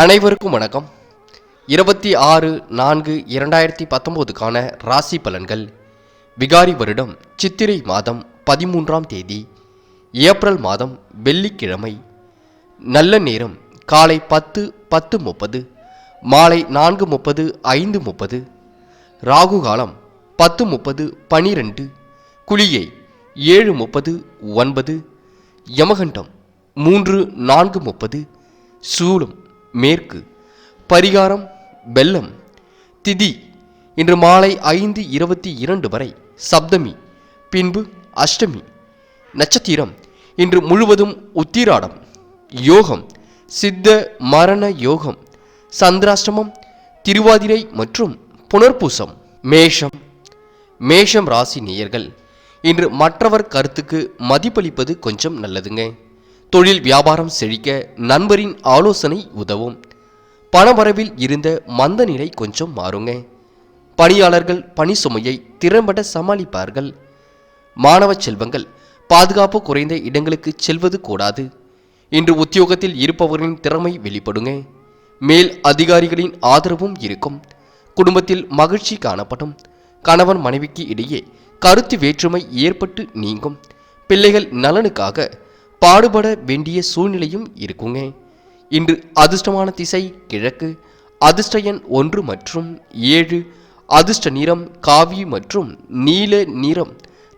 அனைவருக்கும் வணக்கம். இருபத்தி ஆறு நான்கு இரண்டாயிரத்தி பத்தொம்போதுக்கான ராசி பலன்கள். விகாரி வருடம் சித்திரை மாதம் பதிமூன்றாம் தேதி. ஏப்ரல் மாதம் வெள்ளிக்கிழமை. நல்ல நேரம் காலை பத்து பத்து முப்பது மாலை நான்கு முப்பது ஐந்து முப்பது ராகு காலம் பத்து முப்பது பனிரெண்டு குளியை ஏழு முப்பது ஒன்பது யமகண்டம் மூன்று நான்கு முப்பது சூலம் மேற்கு பரிகாரம் வெள்ளம் திதி இன்று மாலை ஐந்து இருபத்தி இரண்டு வரை சப்தமி பின்பு அஷ்டமி நட்சத்திரம் இன்று முழுவதும் உத்திராடம் யோகம் சித்த மரண யோகம் சந்திராஷ்டமம் திருவாதிரை மற்றும் புனர்பூசம் மேஷம் மேஷம் ராசி நேயர்கள் இன்று மற்றவர் கருத்துக்கு மதிப்பளிப்பது கொஞ்சம் நல்லதுங்க. தொழில் வியாபாரம் செழிக்க நண்பரின் ஆலோசனை உதவும். பணவரவில் இருந்த மந்த நிலை கொஞ்சம் மாறுங்க. பணியாளர்கள் பணி சுமையை திறம்பட சமாளிப்பார்கள். மாணவ செல்வங்கள் பாதுகாப்பு குறைந்த இடங்களுக்கு செல்வது கூடாது. இன்று உத்தியோகத்தில் இருப்பவர்களின் திறமை வெளிப்படுங்க. மேல் அதிகாரிகளின் ஆதரவும் இருக்கும். குடும்பத்தில் மகிழ்ச்சி காணப்படும். கணவன் மனைவிக்கு இடையே கருத்து வேற்றுமை ஏற்பட்டு நீங்கும். பிள்ளைகள் நலனுக்காக பாடுபட வேண்டிய சூழ்நிலையும் இருக்குங்க. இன்று அதிர்ஷ்டமான திசை கிழக்கு அதிர்ஷ்ட எண் ஒன்று மற்றும் ஏழு அதிர்ஷ்ட நிறம் காவி மற்றும் நீல நிறம்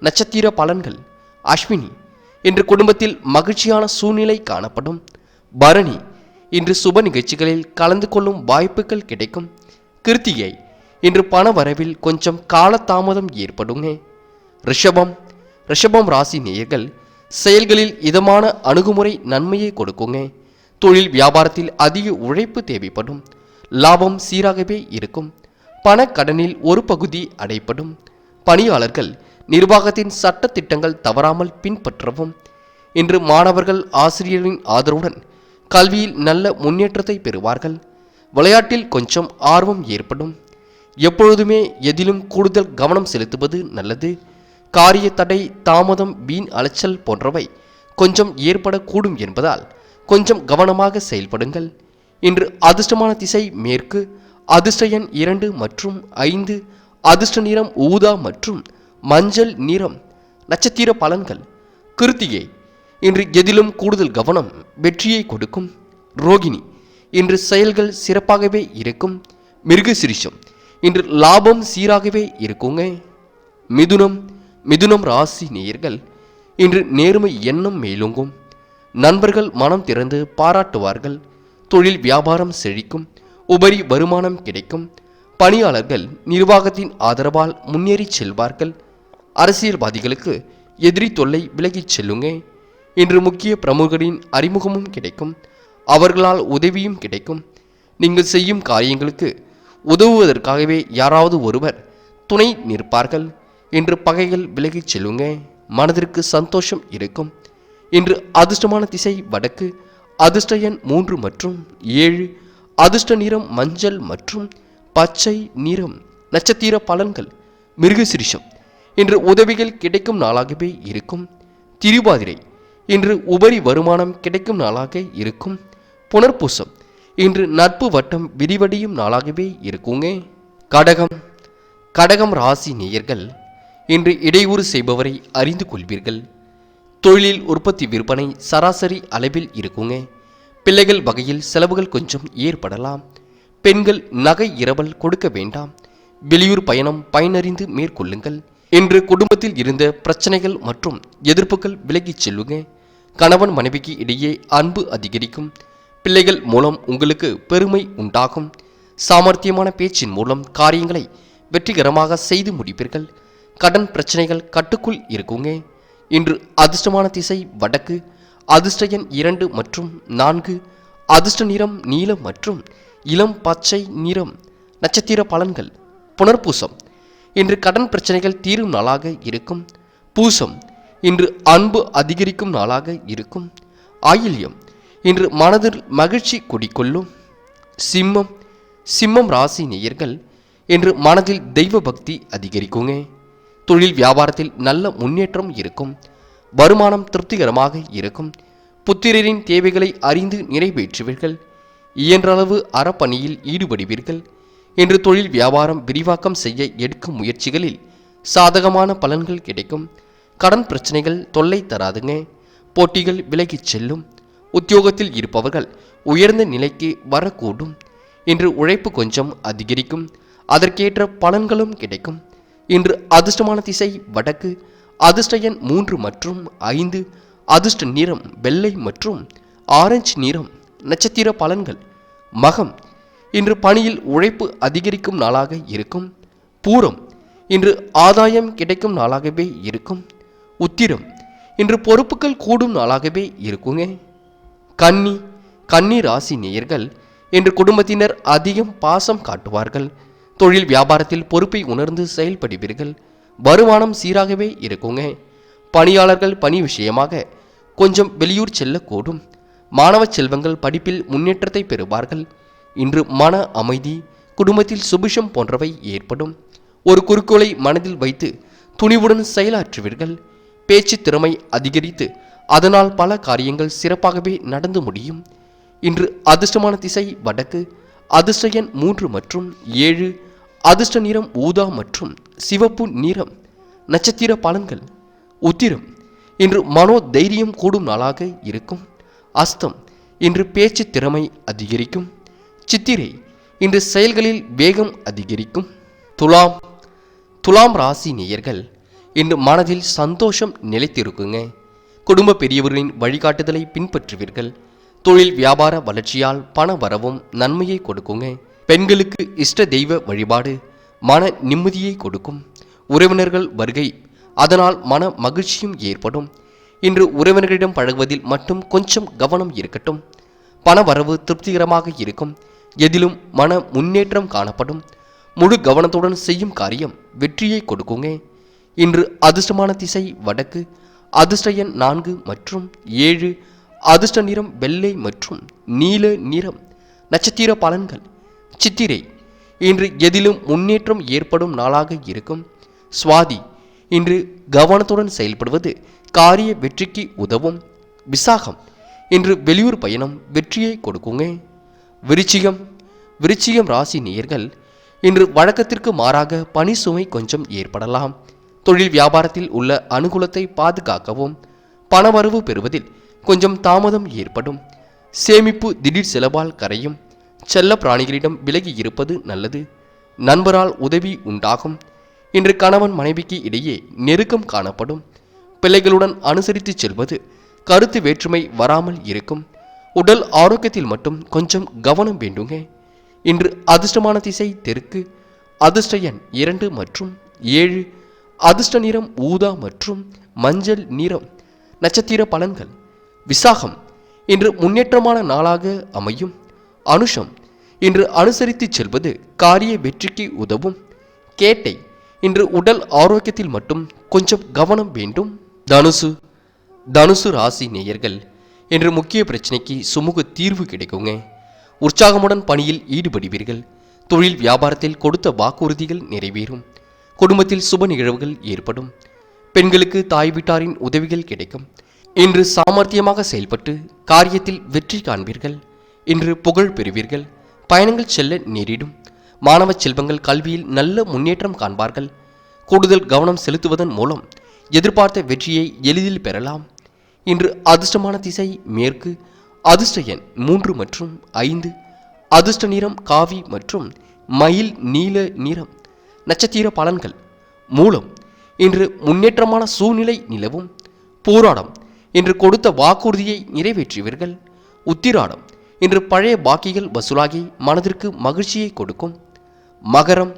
நட்சத்திர பலன்கள். அஸ்வினி இன்று குடும்பத்தில் மகிழ்ச்சியான சூழ்நிலை காணப்படும். பரணி இன்று சுப நிகழ்ச்சிகளில் கலந்து கொள்ளும் வாய்ப்புகள் கிடைக்கும். கிருத்திகை இன்று பண வரவில் கொஞ்சம் காலதாமதம் ஏற்படுங்க. ரிஷபம் ரிஷபம் ராசி நேயர்கள் செயல்களில் இதமான அணுகுமுறை நன்மையை கொடுக்குங்க. தொழில் வியாபாரத்தில் அதிக உழைப்பு தேவைப்படும். லாபம் சீராகவே இருக்கும். பணக்கடனில் ஒரு பகுதி அடைப்படும். பணியாளர்கள் நிர்வாகத்தின் சட்ட திட்டங்கள் தவறாமல் பின்பற்றவும். இன்று மாணவர்கள் ஆசிரியரின் ஆதரவுடன் கல்வியில் நல்ல முன்னேற்றத்தை பெறுவார்கள். விளையாட்டில் கொஞ்சம் ஆர்வம் ஏற்படும். எப்பொழுதுமே எதிலும் கூடுதல் கவனம் செலுத்துவது நல்லது. காரிய தடை தாமதம் வீண் அலைச்சல் போன்றவை கொஞ்சம் ஏற்படக்கூடும் என்பதால் கொஞ்சம் கவனமாக செயல்படுங்கள். இன்று அதிர்ஷ்டமான திசை மேற்கு அதிர்ஷ்ட எண் இரண்டு மற்றும் ஐந்து அதிர்ஷ்ட நிறம் ஊதா மற்றும் மஞ்சள் நிறம் நட்சத்திர பலன்கள். கிருத்திகை இன்று எதிலும் கூடுதல் கவனம் வெற்றியை கொடுக்கும். ரோகிணி இன்று செயல்கள் சிறப்பாகவே இருக்கும். மிருகசிரிஷம் இன்று லாபம் சீராகவே இருக்குங்க. மிதுனம் மிதுனம் ராசி நேயர்கள் இன்று நேர்மை எண்ணம் மேலோங்கும். நண்பர்கள் மனம் திறந்து பாராட்டுவார்கள். தொழில் வியாபாரம் செழிக்கும். உபரி வருமானம் கிடைக்கும். பணியாளர்கள் நிர்வாகத்தின் ஆதரவால் முன்னேறிச் செல்வார்கள். அரசியல்வாதிகளுக்கு எதிரி தொல்லை விலகிச் செல்லுங்க. இன்று முக்கிய பிரமுகரின் அறிமுகமும் கிடைக்கும். அவர்களால் உதவியும் கிடைக்கும். நீங்கள் செய்யும் காரியங்களுக்கு உதவுவதற்காகவே யாராவது ஒருவர் துணை நிற்பார்கள். இன்று பகைகள் விலகிச் செல்லுங்க மனதிற்கு சந்தோஷம் இருக்கும். இன்று அதிர்ஷ்டமான திசை வடக்கு அதிர்ஷ்ட எண் மூன்று மற்றும் ஏழு அதிர்ஷ்ட நிறம் மஞ்சள் மற்றும் பச்சை நிறம் நட்சத்திர பலன்கள் மிருகசிரிஷம். இன்று உதவிகள் கிடைக்கும் நாளாகவே இருக்கும். திருவாதிரை இன்று உபரி வருமானம் கிடைக்கும் நாளாக இருக்கும். புனர்பூசம் இன்று நட்பு வட்டம் விரிவடையும் நாளாகவே இருக்குங்க. கடகம் கடகம் ராசி நேயர்கள் என்று இடையூறு செய்பவரை அறிந்து கொள்வீர்கள். தொழிலில் உற்பத்தி விற்பனை சராசரி அளவில் இருக்குங்க. பிள்ளைகள் வகையில் செலவுகள் கொஞ்சம் ஏற்படலாம். பெண்கள் நகை இரவல் கொடுக்க வேண்டாம். வெளியூர் பயணம் பயனறிந்து மேற்கொள்ளுங்கள். என்று குடும்பத்தில் இருந்த பிரச்சனைகள் மற்றும் எதிர்ப்புகள் விலகிச் செல்லுங்க. கணவன் மனைவிக்கு இடையே அன்பு அதிகரிக்கும். பிள்ளைகள் மூலம் உங்களுக்கு பெருமை உண்டாகும். சாமர்த்தியமான பேச்சின் மூலம் காரியங்களை வெற்றிகரமாக செய்து முடிப்பீர்கள். கடன் பிரச்சனைகள் கட்டுக்குள் இருக்குங்க. இன்று அதிர்ஷ்டமான திசை வடக்கு அதிர்ஷ்ட எண் இரண்டு மற்றும் நான்கு அதிர்ஷ்ட நிறம் நீலம் மற்றும் இளம் பச்சை நிறம் நட்சத்திர பலன்கள். புனர்பூசம். இன்று கடன் பிரச்சனைகள் தீரும் நாளாக இருக்கும். பூசம். இன்று அன்பு அதிகரிக்கும் நாளாக இருக்கும். ஆயில்யம். இன்று மனதில் மகிழ்ச்சி குடிக்கொள்ளும் சிம்மம். சிம்மம் ராசி நேயர்கள். இன்று மனதில் தெய்வ பக்தி அதிகரிக்குங்க. தொழில் வியாபாரத்தில் நல்ல முன்னேற்றம் இருக்கும். வருமானம் திருப்திகரமாக இருக்கும். புத்திரரின் தேவைகளை அறிந்து நிறைவேற்றுவீர்கள். இயன்றளவு அறப்பணியில் ஈடுபடுவீர்கள். என்று தொழில் வியாபாரம் விரிவாக்கம் செய்ய எடுக்கும் முயற்சிகளில் சாதகமான பலன்கள் கிடைக்கும். கடன் பிரச்சனைகள் தொல்லை தராதுங்க. போட்டிகள் விலகிச் செல்லும். உத்தியோகத்தில் இருப்பவர்கள் உயர்ந்த நிலைக்கு வரக்கூடும். என்று உழைப்பு கொஞ்சம் அதிகரிக்கும். அதற்கேற்ற பலன்களும் கிடைக்கும். இன்று அதிர்ஷ்டமான திசை வடக்கு அதிர்ஷ்ட எண் மூன்று மற்றும் ஐந்து அதிர்ஷ்ட நிறம் வெள்ளை மற்றும் ஆரஞ்சு நிறம் நட்சத்திர பலன்கள். மகம் இன்று பணியில் உழைப்பு அதிகரிக்கும் நாளாக இருக்கும். பூரம் இன்று ஆதாயம் கிடைக்கும் நாளாகவே இருக்கும். உத்திரம் இன்று பொறுப்புகள் கூடும் நாளாகவே இருக்குங்க. கன்னி கன்னி ராசி நேயர்கள் இன்று குடும்பத்தினர் அதிகம் பாசம் காட்டுவார்கள். தொழில் வியாபாரத்தில் பொறுப்பை உணர்ந்து செயல்படுவீர்கள். வருமானம் சீராகவே இருக்குங்க. பணியாளர்கள் பணி விஷயமாக கொஞ்சம் வெளியூர் செல்லக்கூடும். மாணவ செல்வங்கள் படிப்பில் முன்னேற்றத்தை பெறுவார்கள். இன்று மன அமைதி குடும்பத்தில் சுபிஷம் போன்றவை ஏற்படும். ஒரு குறிக்கோளை மனதில் வைத்து துணிவுடன் செயலாற்றுவீர்கள். பேச்சு திறமை அதிகரித்து அதனால் பல காரியங்கள் சிறப்பாகவே நடந்து முடியும். இன்று அதிர்ஷ்டமான திசை வடக்கு அதிர்ஷ்ட எண் மூன்று மற்றும் ஏழு அதிர்ஷ்ட நிறம் ஊதா மற்றும் சிவப்பு நிறம் நட்சத்திர பலன்கள். உத்திரம் இன்று மனோ தைரியம் கூடும் நாளாக இருக்கும். அஸ்தம் இன்று பேச்சு திறமை அதிகரிக்கும். சித்திரை இன்று செயல்களில் வேகம் அதிகரிக்கும். துலாம் துலாம் ராசி நேயர்கள் இன்று மனதில் சந்தோஷம் நிலைத்திருக்குங்க. குடும்ப பெரியவர்களின் வழிகாட்டுதலை பின்பற்றுவீர்கள். தொழில் வியாபார வளர்ச்சியால் பண வரவும் நன்மையை கொடுக்குங்க. பெண்களுக்கு இஷ்ட தெய்வ வழிபாடு மன நிம்மதியை கொடுக்கும். உறவினர்கள் வருகை அதனால் மன மகிழ்ச்சியும் ஏற்படும். இன்று உறவினர்களிடம் பழகுவதில் மட்டும் கொஞ்சம் கவனம் இருக்கட்டும். பண வரவு திருப்திகரமாக இருக்கும். எதிலும் மன முன்னேற்றம் காணப்படும். முழு கவனத்துடன் செய்யும் காரியம் வெற்றியை கொடுக்குங்க. இன்று அதிர்ஷ்டமான திசை வடக்கு அதிர்ஷ்ட எண் நான்கு மற்றும் ஏழு அதிர்ஷ்ட நிறம் வெள்ளை மற்றும் நீல நிறம் நட்சத்திர பலன்கள். சித்திரை. இன்று எதிலும் முன்னேற்றம் ஏற்படும் நாளாக இருக்கும். சுவாதி இன்று கவனத்துடன் செயல்படுவது காரிய வெற்றிக்கு உதவும். விசாகம் இன்று வெளியூர் பயணம் வெற்றியை கொடுக்குங்க. விருச்சிகம் விருச்சிகம் ராசி நேயர்கள் இன்று வழக்கத்திற்கு மாறாக பணி சுமை கொஞ்சம் ஏற்படலாம். தொழில் வியாபாரத்தில் உள்ள அனுகூலத்தை பாதுகாக்கவும். பணவரவு பெறுவதில் கொஞ்சம் தாமதம் ஏற்படும். சேமிப்பு திடீர் செலவால் கரையும். செல்ல பிராணிகளிடம் விலகி இருப்பது நல்லது. நண்பரால் உதவி உண்டாகும். இன்று கணவன் மனைவிக்கு இடையே நெருக்கம் காணப்படும். பிள்ளைகளுடன் அனுசரித்து செல்வது கருத்து வேற்றுமை வராமல் இருக்கும். உடல் ஆரோக்கியத்தில் மட்டும் கொஞ்சம் கவனம் வேண்டுங்க. இன்று அதிர்ஷ்டமான திசை தெற்கு அதிர்ஷ்ட எண் இரண்டு மற்றும் ஏழு அதிர்ஷ்ட நிறம் ஊதா மற்றும் மஞ்சள் நிறம் நட்சத்திர பலன்கள். விசாகம் இன்று முன்னேற்றமான நாளாக அமையும். அனுஷம் இன்று அனுசரித்து செல்வது காரிய வெற்றிக்கு உதவும். கேட்டை இன்று உடல் ஆரோக்கியத்தில் மட்டும் கொஞ்சம் கவனம் வேண்டும். தனுசு தனுசு ராசி நேயர்கள் என்று முக்கிய பிரச்சனைக்கு சுமூக தீர்வு கிடைக்குங்க. உற்சாகமுடன் பணியில் ஈடுபடுவீர்கள். தொழில் வியாபாரத்தில் கொடுத்த வாக்குறுதிகள் நிறைவேறும். குடும்பத்தில் சுப நிகழ்வுகள் ஏற்படும். பெண்களுக்கு தாய் வீட்டாரின் உதவிகள் கிடைக்கும். இன்று சாமர்த்தியமாக செயல்பட்டு காரியத்தில் வெற்றி காண்பீர்கள். இன்று புகழ் பெறுவீர்கள். பயணங்கள் செல்ல நேரிடும். மாணவ செல்வங்கள் கல்வியில் நல்ல முன்னேற்றம் காண்பார்கள். கூடுதல் கவனம் செலுத்துவதன் மூலம் எதிர்பார்த்த வெற்றியை எளிதில் பெறலாம். இன்று அதிர்ஷ்டமான திசை மேற்கு அதிர்ஷ்ட எண் மூன்று மற்றும் ஐந்து அதிர்ஷ்ட நிறம் காவி மற்றும் மயில் நீல நிறம். நட்சத்திர பலன்கள் மூலம் இன்று முன்னேற்றமான சூழ்நிலை நிலவும். போராடம் இன்று கொடுத்த வாக்குறுதியை நிறைவேற்றுவீர்கள். உத்திராடம் இன்று பழைய பாக்கிகள் வசூலாகி மனதிற்கு மகிழ்ச்சியை கொடுக்கும். மகரம்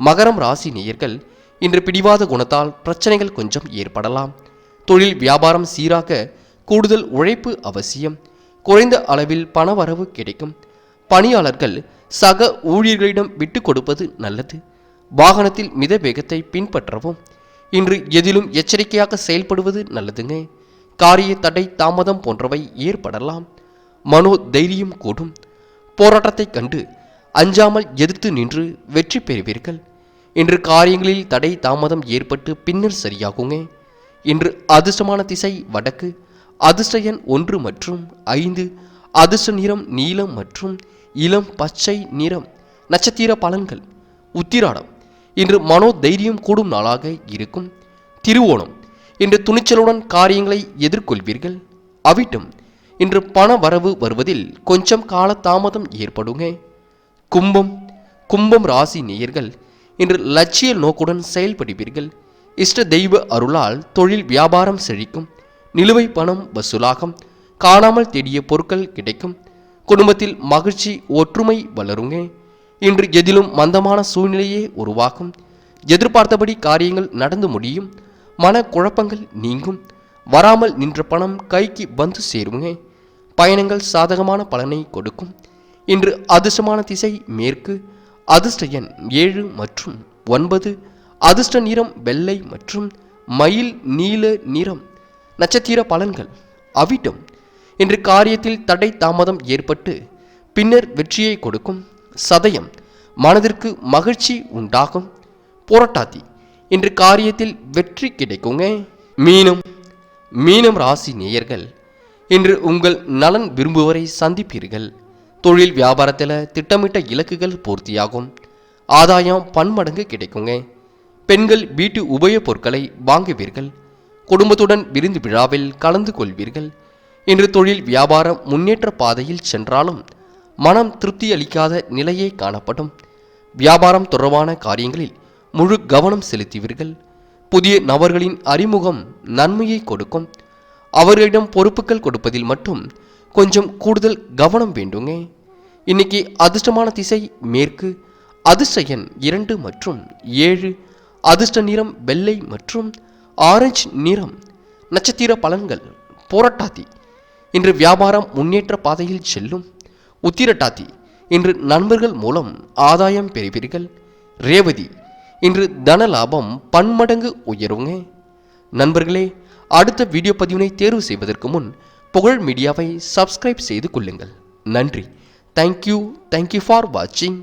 மகரம் ராசி நேயர்கள் இன்று பிடிவாத குணத்தால் பிரச்சனைகள் கொஞ்சம் ஏற்படலாம். தொழில் வியாபாரம் சீராக கூடுதல் உழைப்பு அவசியம். குறைந்த அளவில் பணவரவு கிடைக்கும். பணியாளர்கள் சக ஊழியர்களிடம் விட்டு கொடுப்பது நல்லது. வாகனத்தில் மித வேகத்தை பின்பற்றவும். இன்று எதிலும் எச்சரிக்கையாக செயல்படுவது நல்லதுங்க. காரிய தடை தாமதம் போன்றவை ஏற்படலாம். மனோ தைரியம் கூடும். போராட்டத்தைக் கண்டு அஞ்சாமல் எதிர்த்து நின்று வெற்றி பெறுவீர்கள். இன்று காரியங்களில் தடை தாமதம் ஏற்பட்டு பின்னர் சரியாகுங்க. இன்று அதிர்ஷ்டமான திசை வடக்கு அதிர்ஷ்ட எண் ஒன்று மற்றும் ஐந்து அதிர்ஷ்ட நிறம் நீலம் மற்றும் இளம் பச்சை நிறம். நட்சத்திர பலன்கள். உத்திராடம். இன்று மனோ தைரியம் கூடும் நாளாக இருக்கும். திருவோணம். இன்று துணிச்சலுடன் காரியங்களை எதிர்கொள்வீர்கள். அவிட்டம். இன்று பண வரவு வருவதில் கொஞ்சம் கால தாமதம் ஏற்படுங்க. கும்பம் கும்பம் ராசி நேயர்கள் இன்று லட்சிய நோக்குடன் செயல்படுவீர்கள். இஷ்ட தெய்வ அருளால் தொழில் வியாபாரம் செழிக்கும். நிலுவை பணம் வசூலாகும். காணாமல் தேடிய பொருட்கள் கிடைக்கும். குடும்பத்தில் மகிழ்ச்சி ஒற்றுமை வளருங்க. இன்று எதிலும் மந்தமான சூழ்நிலையே உருவாகும். எதிர்பார்த்தபடி காரியங்கள் நடந்து முடியும். மன குழப்பங்கள் நீங்கும். வராமல் நின்ற பணம் கைக்கு வந்து சேருங்க பயணங்கள் சாதகமான பலனை கொடுக்கும். இன்று அதிர்ஷ்டமான திசை மேற்கு. அதிர்ஷ்ட எண் ஏழு மற்றும் ஒன்பது. அதிர்ஷ்ட நிறம் வெள்ளை மற்றும் மயில் நீல நிறம். நட்சத்திர பலன்கள். அவிட்டம். இன்று காரியத்தில் தடை தாமதம் ஏற்பட்டு பின்னர் வெற்றியை கொடுக்கும். சதயம். மனதிற்கு மகிழ்ச்சி உண்டாகும். புரட்டாதி. இன்று காரியத்தில் வெற்றி கிடைக்குங்க மீனம். மீனம் ராசி நேயர்கள் இன்று உங்கள் நலன் விரும்புவரை சந்திப்பீர்கள். தொழில் வியாபாரத்தில் திட்டமிட்ட இலக்குகள் பூர்த்தியாகும். ஆதாயம் பன்மடங்கு கிடைக்குங்க. பெண்கள் வீட்டு உபயோகப் பொருட்களை வாங்குவீர்கள். குடும்பத்துடன் விருந்து விழாவில் கலந்து கொள்வீர்கள். இன்று தொழில் வியாபாரம் முன்னேற்ற பாதையில் சென்றாலும் மனம் திருப்தி அளிக்காத நிலையே காணப்படும். வியாபாரம் தொடர்பான காரியங்களில் முழு கவனம் செலுத்துவீர்கள். புதிய நபர்களின் அறிமுகம் நன்மையை கொடுக்கும். அவர்களிடம் பொறுப்புகள் கொடுப்பதில் மட்டும் கொஞ்சம் கூடுதல் கவனம் வேண்டுங்க இன்னைக்கு அதிர்ஷ்டமான திசை மேற்கு அதிர்ஷ்ட எண் இரண்டு மற்றும் ஏழு அதிர்ஷ்ட நிறம் வெள்ளை மற்றும் ஆரஞ்சு நிறம் நட்சத்திர பலன்கள் போராட்டாதி. இன்று வியாபாரம் முன்னேற்ற பாதையில் செல்லும். உத்திரட்டாதி இன்று நண்பர்கள் மூலம் ஆதாயம் பெறுவீர்கள். ரேவதி இன்று தன லாபம் பன்மடங்கு உயருங்க. நண்பர்களே அடுத்த வீடியோ பதிவினை தேர்வு செய்வதற்கு முன் புகழ் மீடியாவை சப்ஸ்கிரைப் செய்து கொள்ளுங்கள். நன்றி. தேங்க்யூ தேங்க்யூ ஃபார் வாட்சிங்